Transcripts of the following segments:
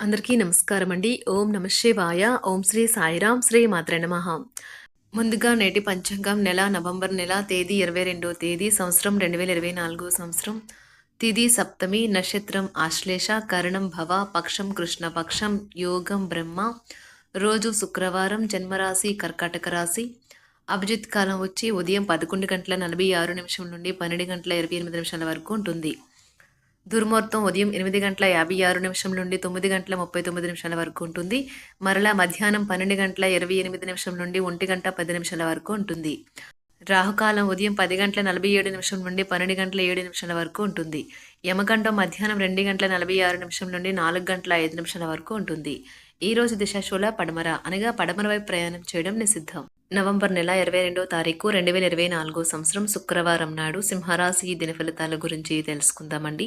అందరికీ నమస్కారం అండి. ఓం నమ శివాయ. ఓం శ్రీ సాయిరాం శ్రీ మాత్ర నమః. ముందుగా నేటి పంచాంగం నెల నవంబర్ నెల తేదీ ఇరవై రెండో తేదీ సంవత్సరం రెండు వేల ఇరవై నాలుగో సంవత్సరం. తిది సప్తమి నక్షత్రం ఆశ్లేష కరణం భవ పక్షం కృష్ణపక్షం యోగం బ్రహ్మ. రోజు శుక్రవారం జన్మరాశి కర్కాటక రాశి. అభిజిత్ కాలం వచ్చి ఉదయం పదకొండు గంటల నలభై ఆరు నిమిషం నుండి పన్నెండు గంటల ఇరవై ఎనిమిది నిమిషాల వరకు ఉంటుంది. దుర్ముహూర్తం ఉదయం ఎనిమిది గంటల యాభై ఆరు నిమిషం నుండి తొమ్మిది గంటల ముప్పై తొమ్మిది నిమిషాల వరకు ఉంటుంది. మరలా మధ్యాహ్నం పన్నెండు గంటల ఇరవై ఎనిమిది నిమిషం నుండి ఒంటి గంట పది నిమిషాల వరకు ఉంటుంది. రాహుకాలం ఉదయం పది గంటల నలభై ఏడు నిమిషం నుండి పన్నెండు గంటల ఏడు నిమిషాల వరకు ఉంటుంది. యమగండం మధ్యాహ్నం రెండు గంటల నలభై ఆరు నిమిషం నుండి నాలుగు గంటల ఐదు నిమిషాల వరకు ఉంటుంది. ఈ రోజు దిశాశూల పడమర అనగా పడమర వైపు ప్రయాణం చేయడం నిషిద్ధం. నవంబర్ నెల ఇరవై రెండో తారీఖు రెండు వేల ఇరవై నాలుగో సంవత్సరం శుక్రవారం నాడు సింహరాశి దిన ఫలితాల గురించి తెలుసుకుందామండి.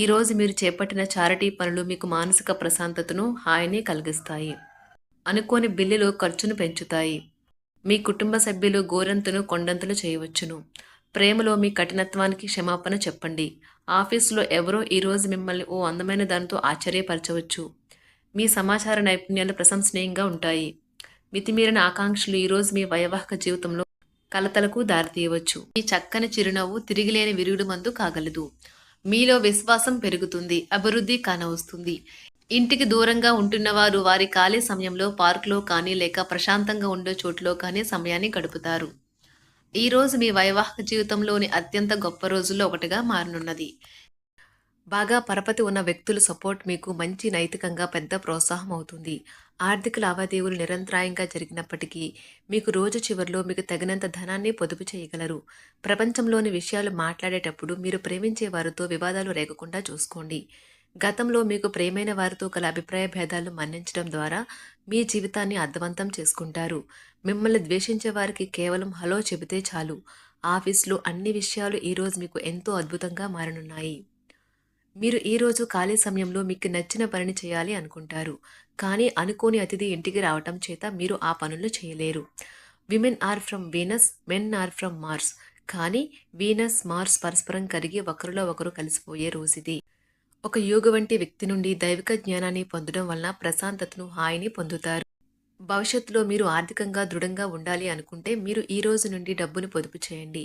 ఈరోజు మీరు చేపట్టిన చారిటీ పనులు మీకు మానసిక ప్రశాంతతను హాయిని కలిగిస్తాయి. అనుకోని బిల్లులు ఖర్చును పెంచుతాయి. మీ కుటుంబ సభ్యులు గోరంతును కొండంతులు చేయవచ్చును. ప్రేమలో మీ కఠినత్వానికి క్షమాపణ చెప్పండి. ఆఫీసులో ఎవరో ఈరోజు మిమ్మల్ని ఓ అందమైన దానితో ఆశ్చర్యపరచవచ్చు. మీ సమాచార నైపుణ్యాలు ప్రశంసనీయంగా ఉంటాయి. మితిమీరిన ఆకాంక్షలు ఈరోజు మీ వైవాహిక జీవితంలో కలతలకు దారితీయవచ్చు. ఈ చక్కని చిరునవ్వు తిరిగిలేని విరుగుడు మందు కాగలదు. మీలో విశ్వాసం పెరుగుతుంది అభివృద్ధి కానవస్తుంది. ఇంటికి దూరంగా ఉంటున్నవారు వారి ఖాళీ సమయంలో పార్కులో కానీ లేక ప్రశాంతంగా ఉండే చోటులో కానీ సమయాన్ని గడుపుతారు. ఈ రోజు మీ వైవాహిక జీవితంలోని అత్యంత గొప్ప రోజుల్లో ఒకటిగా మారనున్నది. బాగా పరపతి ఉన్న వ్యక్తుల సపోర్ట్ మీకు మంచి నైతికంగా పెద్ద ప్రోత్సాహం అవుతుంది. ఆర్థిక లావాదేవీలు నిరంతరాయంగా జరిగినప్పటికీ మీకు రోజు చివరిలో మీకు తగినంత ధనాన్ని పొదుపు చేయగలరు. ప్రపంచంలోని విషయాలు మాట్లాడేటప్పుడు మీరు ప్రేమించే వారితో వివాదాలు రేగకుండా చూసుకోండి. గతంలో మీకు ప్రేమైన వారితో గల అభిప్రాయ భేదాలు మన్నించడం ద్వారా మీ జీవితాన్ని అర్థవంతం చేసుకుంటారు. మిమ్మల్ని ద్వేషించే వారికి కేవలం హలో చెబితే చాలు. ఆఫీస్లో అన్ని విషయాలు ఈరోజు మీకు ఎంతో అద్భుతంగా మారనున్నాయి. మీరు ఈరోజు ఖాళీ సమయంలో మీకు నచ్చిన పనిని చేయాలి అనుకుంటారు. కానీ అనుకోని అతిథి ఇంటికి రావటం చేత మీరు ఆ పనులు చేయలేరు. Women are from Venus men are from Mars కానీ వీనస్ మార్స్ పరస్పరం కరిగి ఒకరిలో ఒకరు కలిసిపోయే రోజుది. ఒక యోగ వంటి వ్యక్తి నుండి దైవిక జ్ఞానాన్ని పొందడం వలన ప్రశాంతతను హాయిని పొందుతారు. భవిష్యత్తులో మీరు ఆర్థికంగా దృఢంగా ఉండాలి అనుకుంటే మీరు ఈ రోజు నుండి డబ్బును పొదుపు చేయండి.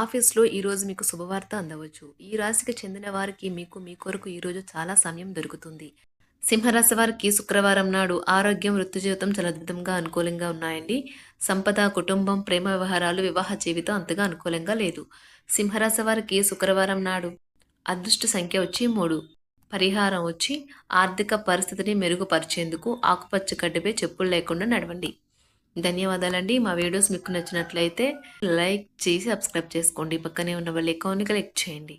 ఆఫీస్లో ఈరోజు మీకు శుభవార్త అందవచ్చు. ఈ రాశికి చెందిన వారికి మీకు మీ కొరకు ఈరోజు చాలా సమయం దొరుకుతుంది. సింహరాశి వారికి శుక్రవారం నాడు ఆరోగ్యం వృత్తి జీవితం చాలా అద్భుతంగా అనుకూలంగా ఉన్నాయండి. సంపద కుటుంబం ప్రేమ వ్యవహారాలు వివాహ జీవితం అంతగా అనుకూలంగా లేదు. సింహరాశి వారికి శుక్రవారం నాడు అదృష్ట సంఖ్య వచ్చి మూడు. పరిహారం వచ్చి ఆర్థిక పరిస్థితిని మెరుగుపరిచేందుకు ఆకుపచ్చ గడ్డిపై చెప్పులు లేకుండా నడవండి. ధన్యవాదాలండి. మా వీడియోస్ మీకు నచ్చినట్లయితే లైక్ చేసి సబ్స్క్రైబ్ చేసుకోండి. పక్కనే ఉన్న వాళ్ళ అకౌంట్ని క్లిక్ చేయండి.